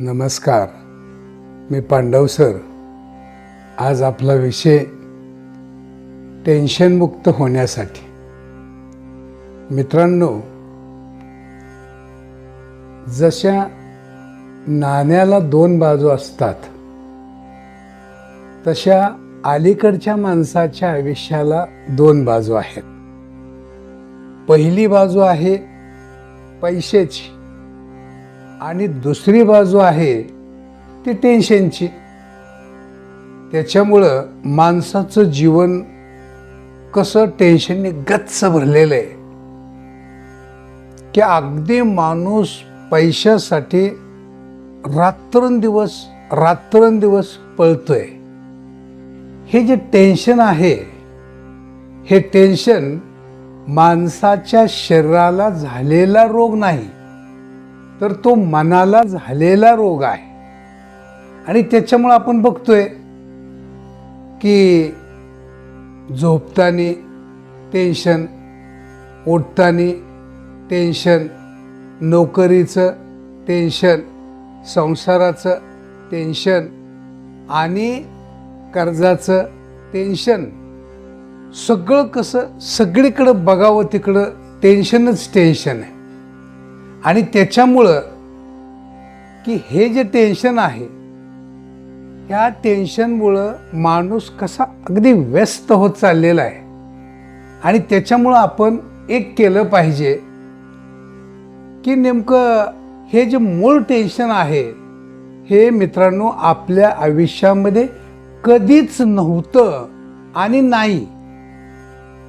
नमस्कार. मी पांडव सर. आज आपला विषय टेन्शनमुक्त होण्यासाठी. मित्रांनो जशा नाण्याला दोन बाजू असतात तशा अलीकडच्या माणसाच्या आयुष्याला दोन बाजू आहेत. पहिली बाजू आहे पैशाची आणि दुसरी बाजू आहे ती टेन्शनची त्याच्यामुळं माणसाचं जीवन कसं टेन्शनने गच्च भरलेलं आहे. की अगदी माणूस पैशासाठी रात्रंदिवस रात्रंदिवस पळतोय. हे जे टेन्शन आहे हे टेन्शन माणसाच्या शरीराला झालेला रोग नाही. तर तो मनाला झालेला रोग आहे. आणि त्याच्यामुळं आपण बघतोय की झोपताना टेन्शन उठताना टेन्शन नोकरीचं टेन्शन संसाराचं टेन्शन आणि कर्जाचं टेन्शन सगळं कसं सगळीकडं बघावं तिकडं टेन्शनच टेन्शन आहे. आणि त्याच्यामुळं की हे जे टेन्शन आहे या टेन्शनमुळं माणूस कसा अगदी व्यस्त होत चाललेला आहे. आणि त्याच्यामुळं आपण एक केलं पाहिजे की नेमकं हे जे मूळ टेन्शन आहे हे मित्रांनो आपल्या आयुष्यामध्ये कधीच नव्हतं आणि नाही.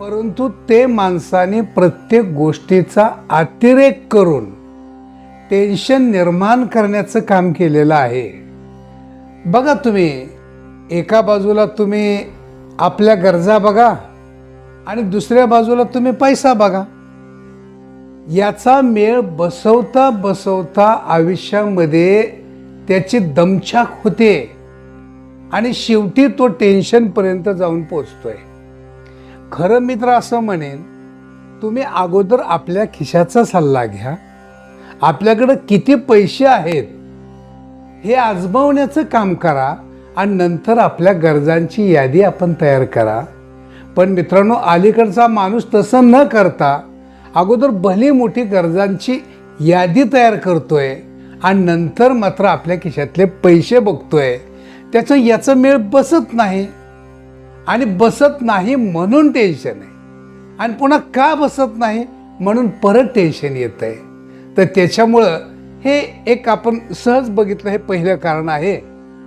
परंतु ते माणसाने प्रत्येक गोष्टीचा अतिरेक करून टेन्शन निर्माण करण्याचं काम केलेलं आहे. बघा तुम्ही एका बाजूला तुम्ही आपल्या गरजा बघा आणि दुसऱ्या बाजूला तुम्ही पैसा बघा. याचा मेळ बसवता बसवता आयुष्यामध्ये त्याची दमछाक होते आणि शेवटी तो टेन्शनपर्यंत जाऊन पोचतोय खरं मित्र असं म्हणेन तुम्ही अगोदर आपल्या खिशाचा सल्ला घ्या. आपल्याकडं किती पैसे आहेत हे आजमावण्याचं काम करा आणि नंतर आपल्या गरजांची यादी आपण तयार करा. पण मित्रांनो अलीकडचा माणूस तसं न करता अगोदर भली मोठी गरजांची यादी तयार करतोय आणि नंतर मात्र आपल्या खिशातले पैसे बघतोय. त्याचं याचं मेळ बसत नाही आणि बसत नाही म्हणून टेन्शन आहे. आणि पुन्हा का बसत नाही म्हणून परत टेन्शन येत आहे तर त्याच्यामुळं हे एक आपण सहज बघितलं हे पहिलं कारण आहे.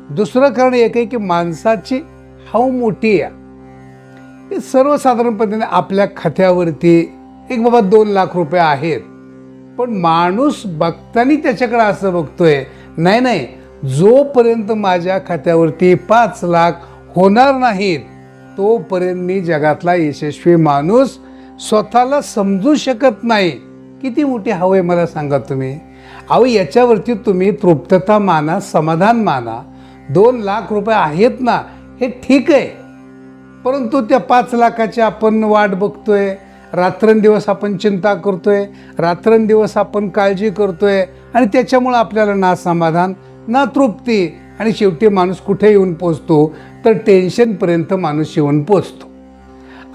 दुसरं कारण एक आहे की माणसाची हाव मोठी आहे. हे सर्वसाधारणपणे आपल्या खात्यावरती एक बाबा दोन लाख रुपये आहेत. पण माणूस बघताना त्याच्याकडे असं बघतोय नाही नाही जोपर्यंत माझ्या खात्यावरती पाच लाख होणार नाहीत तोपर्यंत मी जगातला यशस्वी माणूस स्वतःला समजू शकत नाही. किती मोठी हवं आहे मला सांगा तुम्ही? अहो याच्यावरती तुम्ही तृप्तता माना समाधान माना. दोन लाख रुपये आहेत ना हे ठीक आहे. परंतु त्या पाच लाखाची आपण वाट बघतोय. रात्रंदिवस आपण चिंता करतोय. रात्रंदिवस आपण काळजी करतोय. आणि त्याच्यामुळं आपल्याला ना समाधान ना तृप्ती. आणि शेवटी माणूस कुठे येऊन पोचतो? तर टेन्शनपर्यंत माणूस येऊन पोचतो.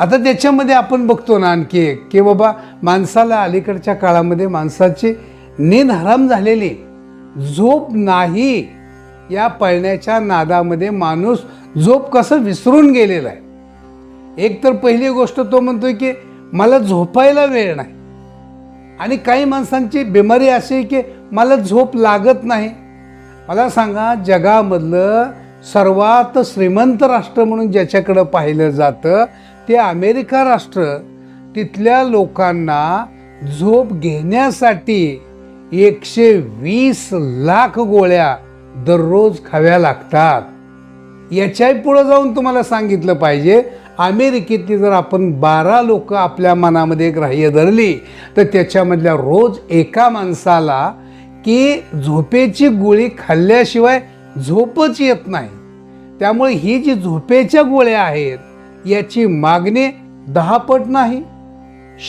आता त्याच्यामध्ये आपण बघतो ना आणखी एक की बाबा माणसाला अलीकडच्या काळामध्ये माणसाची नींद हराम झालेली झोप नाही. या पळण्याच्या नादामध्ये माणूस झोप कसं विसरून गेलेला आहे? एक तर पहिली गोष्ट तो म्हणतोय की मला झोपायला वेळ नाही. आणि काही माणसांची बिमारी अशी आहे की मला झोप लागत नाही. मला सांगा जगामधलं सर्वात श्रीमंत राष्ट्र म्हणून ज्याच्याकडं पाहिलं जातं ते अमेरिका राष्ट्र तिथल्या लोकांना झोप घेण्यासाठी एकशे वीस लाख गोळ्या दररोज खाव्या लागतात. याच्याही पुढं जाऊन तुम्हाला सांगितलं पाहिजे अमेरिकेतली जर आपण बारा लोक आपल्या मनामध्ये ग्राह्य धरली तर त्याच्यामधल्या रोज एका माणसाला की झोपेची गोळी खाल्ल्याशिवाय झोपच येत नाही. त्यामुळे ही जी झोपेच्या गोळ्या आहेत याची मागणी दहा पट नाही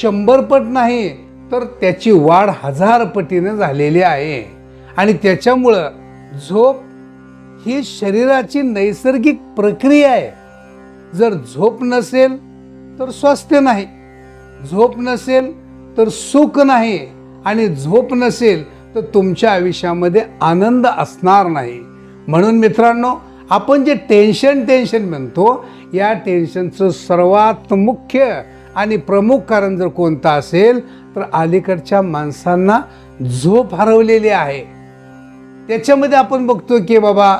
शंभर पट नाही तर त्याची वाढ हजार पटीनं झालेली आहे. आणि त्याच्यामुळं झोप ही शरीराची नैसर्गिक प्रक्रिया आहे. जर झोप नसेल तर स्वास्थ्य नाही. झोप नसेल तर सुख नाही. आणि झोप नसेल तर तुमच्या आयुष्यामध्ये आनंद असणार नाही. म्हणून मित्रांनो आपण जे टेन्शन टेन्शन म्हणतो या टेन्शनचं सर्वात मुख्य आणि प्रमुख कारण जर कोणतं असेल तर अलीकडच्या माणसांना झोप हरवलेली आहे. त्याच्यामध्ये आपण बघतो की बाबा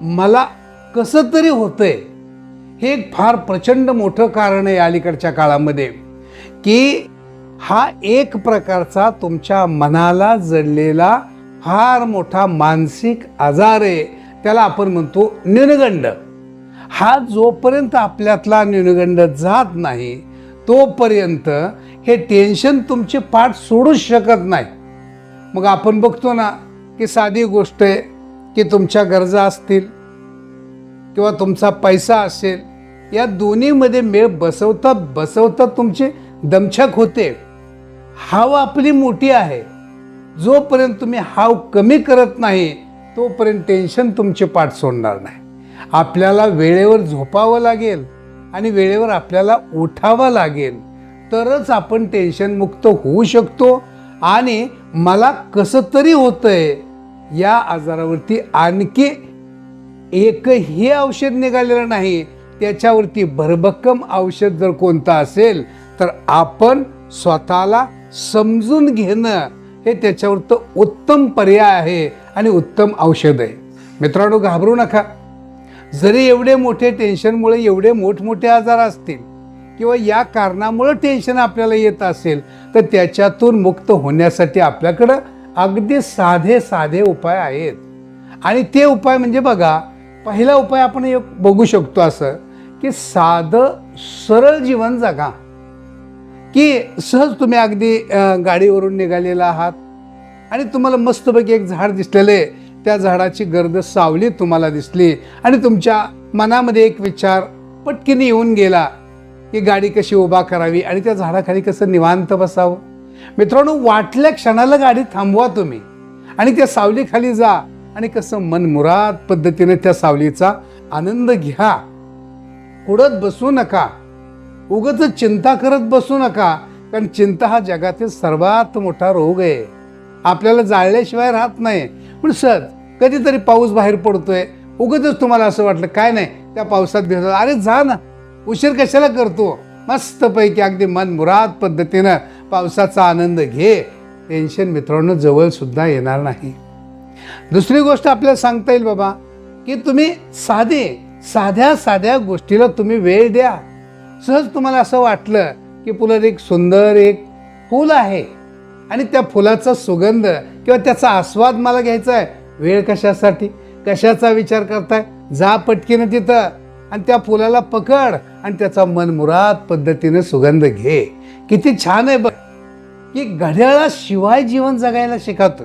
मला कसं तरी होतंय. हे एक फार प्रचंड मोठं कारण आहे अलीकडच्या काळामध्ये की हा एक प्रकारचा तुमच्या मनाला जडलेला फार मोठा मानसिक आजार आहे. त्याला आपण म्हणतो न्यूनगंड हा जोपर्यंत आपल्यातला न्यूनगंड जात नाही तोपर्यंत हे टेन्शन तुमचे पाठ सोडूच शकत नाही. मग आपण बघतो ना की साधी गोष्ट आहे की तुमच्या गरजा असतील किंवा तुमचा पैसा असेल या दोन्हीमध्ये मेळ बसवता बसवता तुमची दमछाक होते. हाव आपली मोठी आहे. जोपर्यंत तुम्ही हाव कमी करत नाही तोपर्यंत टेन्शन तुमचे पाठ सोडणार नाही. आपल्याला वेळेवर झोपावं लागेल आणि वेळेवर आपल्याला उठावं लागेल. तरच आपण टेन्शनमुक्त होऊ शकतो आणि मला कसं तरी होतंय या आजारावरती आणखी एकही औषध निघालेलं नाही. त्याच्यावरती भरभक्कम औषध जर कोणतं असेल तर आपण स्वतःला समजून घेणं हे त्याच्यावरचं उत्तम पर्याय आहे आणि उत्तम औषध आहे. मित्रांनो घाबरू नका. जरी एवढे मोठे टेन्शनमुळे एवढे मोठमोठे आजार असतील किंवा या कारणामुळं टेन्शन आपल्याला येत असेल तर त्याच्यातून मुक्त होण्यासाठी आपल्याकडं अगदी साधे साधे उपाय आहेत. आणि ते उपाय म्हणजे बघा पहिला उपाय आपण एक बघू शकतो असं की साधं सरळ जीवन जगा. की सहज तुम्ही अगदी गाडीवरून निघालेला आहात आणि तुम्हाला मस्तपैकी एक झाड दिसलेलं आहे. त्या झाडाची गर्द सावली तुम्हाला दिसली आणि तुमच्या मनामध्ये एक विचार पटकीने येऊन गेला की गाडी कशी उभा करावी आणि त्या झाडाखाली कसं निवांत बसावं. मित्रांनो वाटल्या क्षणाला गाडी थांबवा तुम्ही आणि त्या सावलीखाली जा आणि कसं मनमुराद पद्धतीने त्या सावलीचा आनंद घ्या. उडत बसू नका. उगच चिंता करत बसू नका कारण चिंता हा जगातील सर्वात मोठा रोग आहे. आपल्याला जाळल्याशिवाय राहत नाही. पण सर कधीतरी पाऊस बाहेर पडतोय. उगतच तुम्हाला असं वाटलं काय नाही त्या पावसात भिजत अरे जा ना. उशीर कशाला करतो? मस्तपैकी अगदी मन मुराद पद्धतीनं पावसाचा आनंद घे. टेन्शन मित्रांनो जवळसुद्धा येणार नाही. दुसरी गोष्ट आपल्याला सांगता येईल बाबा की तुम्ही साधे साध्या साध्या गोष्टीला तुम्ही वेळ द्या. सहज तुम्हाला असं वाटलं की फुलं एक सुंदर एक फूल आहे. आणि त्या फुलाचा सुगंध किंवा त्याचा आस्वाद मला घ्यायचा आहे. वेळ कशासाठी? कशाचा विचार करताय? जा पटकीनं तिथं. आणि त्या फुलाला पकड आणि त्याचा मनमुराद पद्धतीने सुगंध घे. किती छान आहे बघ. की घड्याळाशिवाय जीवन जगायला शिकवतो.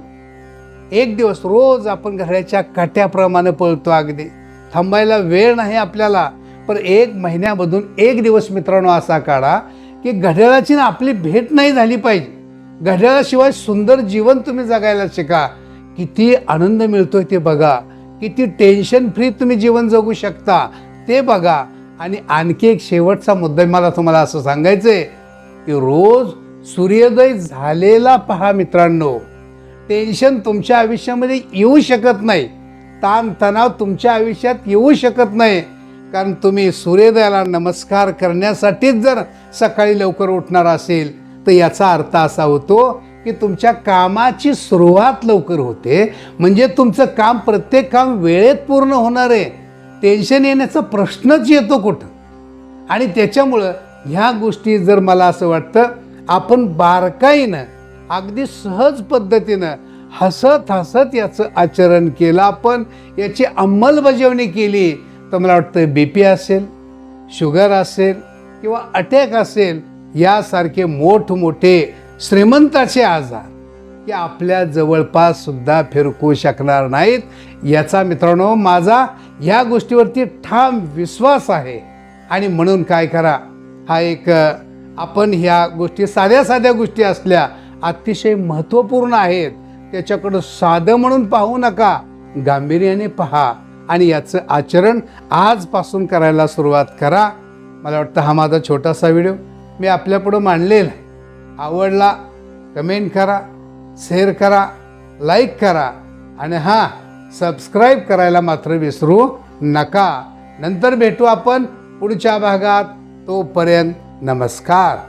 एक दिवस रोज आपण घड्याच्या काट्याप्रमाणे पळतो अगदी. थांबायला वेळ नाही आपल्याला. पण एक महिन्यामधून एक दिवस मित्रांनो असा काढा की घड्याळाची ना आपली भेट नाही झाली पाहिजे. घड्याळाशिवाय सुंदर जीवन तुम्ही जगायला शिका. किती आनंद मिळतोय ते बघा. किती टेन्शन फ्री तुम्ही जीवन जगू शकता ते बघा. आणि आणखी एक शेवटचा मुद्दा मला तुम्हाला असं सांगायचंय की रोज सूर्योदय झालेला पहा मित्रांनो. टेन्शन तुमच्या आयुष्यामध्ये येऊ शकत नाही. ताणतणाव तुमच्या आयुष्यात येऊ शकत नाही. कारण तुम्ही सूर्योदयाला नमस्कार करण्यासाठीच जर सकाळी लवकर उठणार असेल तर याचा अर्थ असा होतो की तुमच्या कामाची सुरुवात लवकर होते. म्हणजे तुमचं काम प्रत्येक काम वेळेत पूर्ण होणार आहे. टेन्शन येण्याचा प्रश्नच येतो कुठं? आणि त्याच्यामुळं ह्या गोष्टी जर मला असं वाटतं आपण बारकाईनं अगदी सहज पद्धतीनं हसत हसत याचं आचरण केलं आपण याची अंमलबजावणी केली तर मला वाटतं बी पी असेल शुगर असेल किंवा अटॅक असेल यासारखे मोठमोठे श्रीमंताचे आजार की आपल्या जवळपास सुद्धा फिरकू शकणार नाहीत. याचा मित्रांनो माझा ह्या गोष्टीवरती ठाम विश्वास आहे. आणि म्हणून काय करा हा एक आपण ह्या गोष्टी साध्या साध्या गोष्टी असल्या अतिशय महत्त्वपूर्ण आहेत. त्याच्याकडं साधं म्हणून पाहू नका. गांभीर्याने पहा. आणि याचं आचरण आजपासून करायला सुरुवात करा. मला वाटतं हा माझा छोटासा व्हिडिओ. मी आपल्यापुढं मांडलेला आहे. आवडला कमेंट करा शेअर करा लाईक करा आणि हां सबस्क्राईब करायला मात्र विसरू नका. नंतर भेटू आपण पुढच्या भागात. तोपर्यंत नमस्कार.